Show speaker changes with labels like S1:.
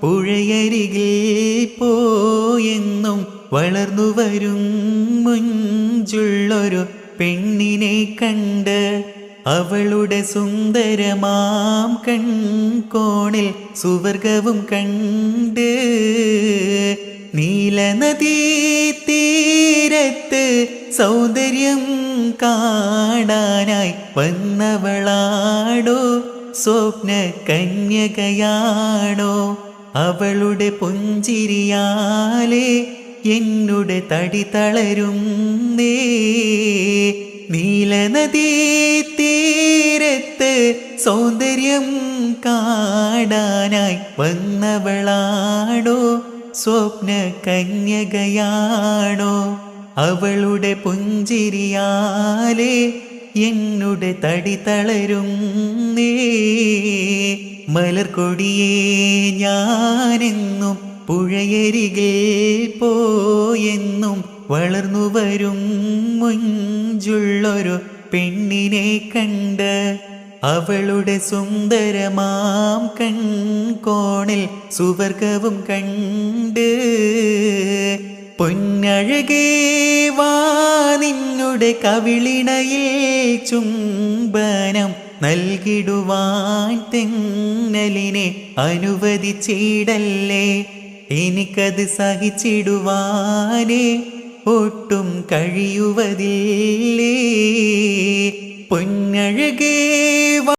S1: പുഴയരികിൽ പോയെന്നും വളർന്നു വരും മുഞ്ചുള്ളൊരു പെണ്ണിനെ കണ്ട് അവളുടെ സുന്ദരമാം കൺകോണിൽ സുവർഗവും കണ്ട് നീലനദീ തീരത്ത് സൗന്ദര്യം കാണാനായി വന്നവളാടോ സ്വപ്ന കന്യകയാണോ അവളുടെ പുഞ്ചിരിയാലേ എന്നുടെ തടി തളരും നേ നീലനദീ തീരത്ത് സൗന്ദര്യം കാണാനായി വന്നവളാണോ? സ്വപ്ന കന്യകയാണോ അവളുടെ പുഞ്ചിരിയാലേ എന്നുടെ തടി തളരും നീ. മലർക്കൊടിയേ ഞാനെന്നും പുഴയരികെ പോയെന്നും വളർന്നു വരും മുഞ്ചുള്ളൊരു പെണ്ണിനെ കണ്ട് അവളുടെ സുന്ദരമാം കൺകോണിൽ സുവർഗവും കണ്ട് പൊന്നഴകേ വാ നിന്നുടെ കവിളിണയിൽ ചുംബനം നൽകിടുവാൻ തെങ്ങലിനെ അനുവദിച്ചിടല്ലേ? എനിക്കത് സഹിച്ചിടുവാനേ ഒട്ടും കഴിയുവതില്ലേ? പൊന്നഴകേ